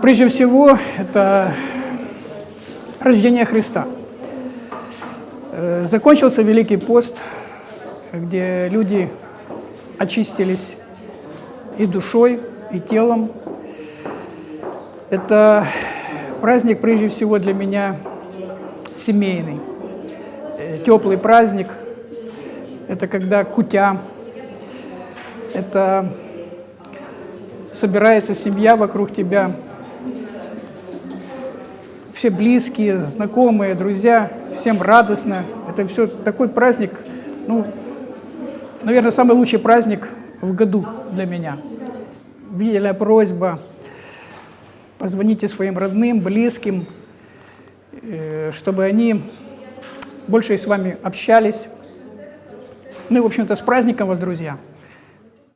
прежде всего, это рождение Христа. Э, Закончился Великий пост, где люди очистились и душой, и телом. Это праздник, прежде всего, для меня семейный. Э, Теплый праздник – это когда кутя, это собирается семья вокруг тебя, все близкие, знакомые, друзья, всем радостно. Это все такой праздник, ну, наверное, самый лучший праздник в году для меня. Видела просьба, позвоните своим родным, близким, э, чтобы они больше с вами общались. Ну и, в общем-то, с праздником вас, друзья!